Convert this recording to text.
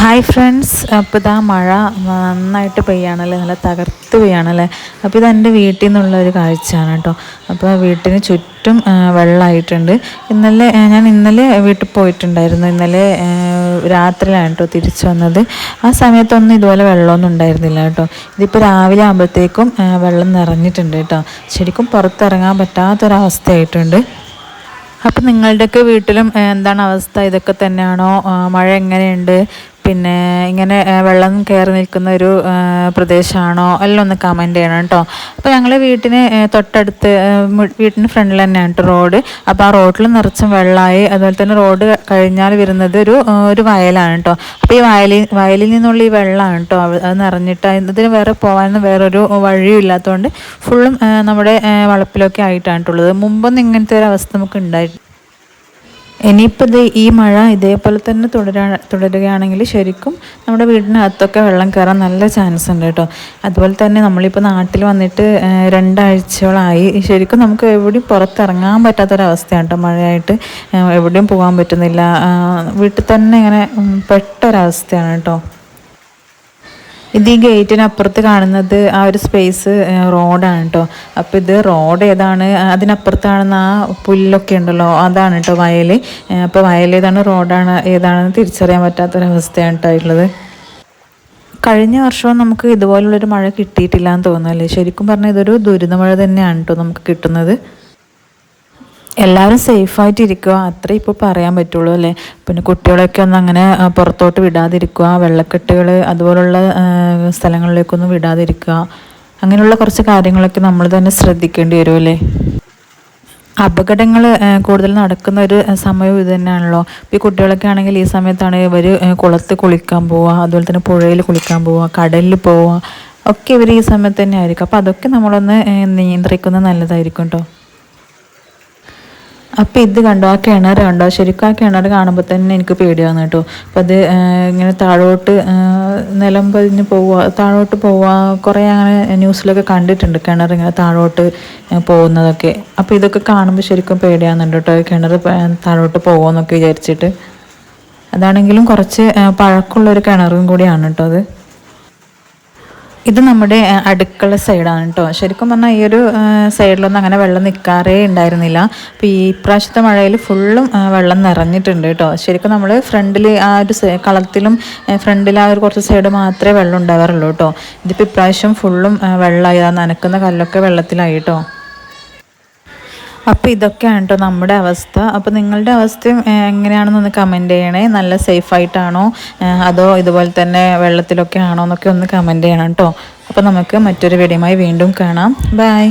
Hi friends അപ്പോൾ ഇതാ മഴ നന്നായിട്ട് പെയ്യാണല്ലേ നല്ല തകർത്ത് പെയ്യാണല്ലേ. അപ്പോൾ ഇത് എന്റെ വീട്ടിൽ നിന്നുള്ള ഒരു കാഴ്ചയാണ് കേട്ടോ. അപ്പോൾ വീട്ടിന് ചുറ്റും വെള്ളമായിട്ടുണ്ട്. ഇന്നലെ ഞാൻ ഇന്നലെ വീട്ടിൽ പോയിട്ടുണ്ടായിരുന്നു. ഇന്നലെ രാത്രിയിലാണ് കേട്ടോ തിരിച്ചു വന്നത്. ആ സമയത്തൊന്നും ഇതുപോലെ വെള്ളമൊന്നും ഉണ്ടായിരുന്നില്ല കേട്ടോ. ഇതിപ്പോൾ രാവിലെ ആകുമ്പോഴത്തേക്കും വെള്ളം നിറഞ്ഞിട്ടുണ്ട് കേട്ടോ. ശരിക്കും പുറത്തിറങ്ങാൻ പറ്റാത്തൊരവസ്ഥയായിട്ടുണ്ട്. അപ്പം നിങ്ങളുടെയൊക്കെ വീട്ടിലും എന്താണ് അവസ്ഥ? ഇതൊക്കെ തന്നെയാണോ? മഴ എങ്ങനെയുണ്ട്? പിന്നെ ഇങ്ങനെ വെള്ളം കയറി നിൽക്കുന്ന ഒരു പ്രദേശമാണോ? എല്ലാം ഒന്ന് കമന്റ് ചെയ്യണം കേട്ടോ. അപ്പോൾ ഞങ്ങൾ വീട്ടിന് തൊട്ടടുത്ത് വീട്ടിന് ഫ്രണ്ടിൽ തന്നെയാണ് കേട്ടോ റോഡ്. അപ്പോൾ ആ റോഡിൽ നിറച്ചും വെള്ളമായി അതുപോലെ തന്നെ റോഡ് കഴിഞ്ഞാൽ വരുന്നത് ഒരു ഒരു വയലാണ് കേട്ടോ അപ്പോൾ ഈ വയലിൽ വയലിൽ നിന്നുള്ള ഈ വെള്ളമാണ് കേട്ടോ അത് നിറഞ്ഞിട്ട് ഇതിന് വേറെ പോകാനൊന്നും വേറൊരു വഴിയും ഇല്ലാത്തതുകൊണ്ട് ഫുള്ളും നമ്മുടെ വളപ്പിലൊക്കെ ആയിട്ടാണ് കേട്ടുള്ളത് മുമ്പൊന്നും ഇങ്ങനത്തെ ഒരു അവസ്ഥ നമുക്ക് ഉണ്ടായിട്ടില്ല ഇനിയിപ്പോൾ ഇത് ഈ മഴ ഇതേപോലെ തന്നെ തുടരാ തുടരുകയാണെങ്കിൽ ശരിക്കും നമ്മുടെ വീടിനകത്തൊക്കെ വെള്ളം കയറാൻ നല്ല ചാൻസ് ഉണ്ട് കേട്ടോ. അതുപോലെ തന്നെ നമ്മളിപ്പോൾ നാട്ടിൽ വന്നിട്ട് രണ്ടാഴ്ചകളായി ശരിക്കും നമുക്ക് എവിടെയും പുറത്തിറങ്ങാൻ പറ്റാത്തൊരവസ്ഥയാണ് കേട്ടോ മഴയായിട്ട്. എവിടെയും പോകാൻ പറ്റുന്നില്ല. വീട്ടിൽ തന്നെ ഇങ്ങനെ പെട്ടൊരവസ്ഥയാണ് കേട്ടോ. ഇത് ഈ ഗേറ്റിനപ്പുറത്ത് കാണുന്നത് ആ ഒരു സ്പേസ് റോഡാണ് കേട്ടോ അപ്പോൾ ഇത് റോഡ് ഏതാണ്? അതിനപ്പുറത്ത് കാണുന്ന ആ പുല്ലൊക്കെ ഉണ്ടല്ലോ അതാണ് കേട്ടോ വയൽ അപ്പോൾ വയൽ ഏതാണ് റോഡാണ് ഏതാണെന്ന് തിരിച്ചറിയാൻ പറ്റാത്തൊരവസ്ഥയാണ് കേട്ടോ ഉള്ളത് കഴിഞ്ഞ വർഷവും നമുക്ക് ഇതുപോലുള്ളൊരു മഴ കിട്ടിയിട്ടില്ല എന്ന് തോന്നുന്നല്ലേ ശരിക്കും പറഞ്ഞാൽ ഇതൊരു ദുരിതമഴ തന്നെയാണ് കേട്ടോ നമുക്ക് കിട്ടുന്നത്. എല്ലാവരും സേഫായിട്ട് ഇരിക്കുക അത്രേ ഇപ്പോൾ പറയാൻ പറ്റുള്ളൂ അല്ലേ? പിന്നെ കുട്ടികളെയൊക്കെ ഒന്ന് അങ്ങനെ പുറത്തോട്ട് വിടാതിരിക്കുക. വെള്ളക്കെട്ടുകൾ അതുപോലുള്ള സ്ഥലങ്ങളിലേക്കൊന്നും വിടാതിരിക്കുക. അങ്ങനെയുള്ള കുറച്ച് കാര്യങ്ങളൊക്കെ നമ്മൾ തന്നെ ശ്രദ്ധിക്കേണ്ടി വരും അല്ലേ? അപകടങ്ങൾ കൂടുതൽ നടക്കുന്ന ഒരു സമയം ഇത് തന്നെയാണല്ലോ. ഈ കുട്ടികളൊക്കെ ആണെങ്കിൽ ഈ സമയത്താണ് ഇവർ കുളത്ത് കുളിക്കാൻ പോവുക. അതുപോലെ തന്നെ പുഴയിൽ കുളിക്കാൻ പോവുക. കടലിൽ പോവുക. ഒക്കെ ഇവർ ഈ സമയത്ത് തന്നെ ആയിരിക്കും അപ്പോൾ അതൊക്കെ നമ്മളൊന്ന് നിയന്ത്രിക്കുന്നത് നല്ലതായിരിക്കും കേട്ടോ. അപ്പോൾ ഇത് കണ്ടോ? ആ കിണർ കണ്ടോ? ശരിക്കും ആ കിണർ കാണുമ്പോൾ തന്നെ എനിക്ക് പേടിയാവുന്നു കേട്ടോ. അപ്പൊ അത് ഇങ്ങനെ താഴോട്ട് നിലം പതിഞ്ഞ് പോവുക താഴോട്ട് പോവുക കുറേ അങ്ങനെ ന്യൂസിലൊക്കെ കണ്ടിട്ടുണ്ട് കിണർ ഇങ്ങനെ താഴോട്ട് പോകുന്നതൊക്കെ. അപ്പൊ ഇതൊക്കെ കാണുമ്പോൾ ശരിക്കും പേടിയാവുന്നുണ്ട് കേട്ടോ കിണർ താഴോട്ട് പോകുമെന്നൊക്കെ വിചാരിച്ചിട്ട്. അതാണെങ്കിലും കുറച്ച് പഴക്കമുള്ള ഒരു കിണറും കൂടിയാണ് കേട്ടോ അത്. ഇത് നമ്മുടെ അടുക്കള സൈഡാണ് കേട്ടോ ശരിക്കും പറഞ്ഞാൽ ഈ ഒരു സൈഡിലൊന്നും അങ്ങനെ വെള്ളം നിൽക്കാറേ ഉണ്ടായിരുന്നില്ല അപ്പോൾ ഈ പ്രാവശ്യത്തെ മഴയിൽ ഫുള്ളും വെള്ളം നിറഞ്ഞിട്ടുണ്ട് കേട്ടോ ശരിക്കും നമ്മൾ ഫ്രണ്ടിൽ ആ ഒരു കളത്തിലും ഫ്രണ്ടിൽ ആ ഒരു കുറച്ച് സൈഡ് മാത്രമേ വെള്ളം ഉണ്ടാകാറുള്ളൂ കേട്ടോ ഇതിപ്പോൾ ഇപ്രാവശ്യം ഫുള്ളും വെള്ളമായി ആ നനക്കുന്ന കല്ലൊക്കെ വെള്ളത്തിലായി കേട്ടോ അപ്പോൾ ഇതൊക്കെയാണ് കേട്ടോ നമ്മുടെ അവസ്ഥ. അപ്പോൾ നിങ്ങളുടെ അവസ്ഥയും എങ്ങനെയാണെന്നൊന്ന് കമന്റ് ചെയ്യണേ. നല്ല സേഫായിട്ടാണോ അതോ ഇതുപോലെ തന്നെ വെള്ളത്തിലൊക്കെ ആണോ എന്നൊക്കെ ഒന്ന് കമന്റ് ചെയ്യണം കേട്ടോ അപ്പോൾ നമുക്ക് മറ്റൊരു വീഡിയോയുമായി വീണ്ടും കാണാം. ബൈ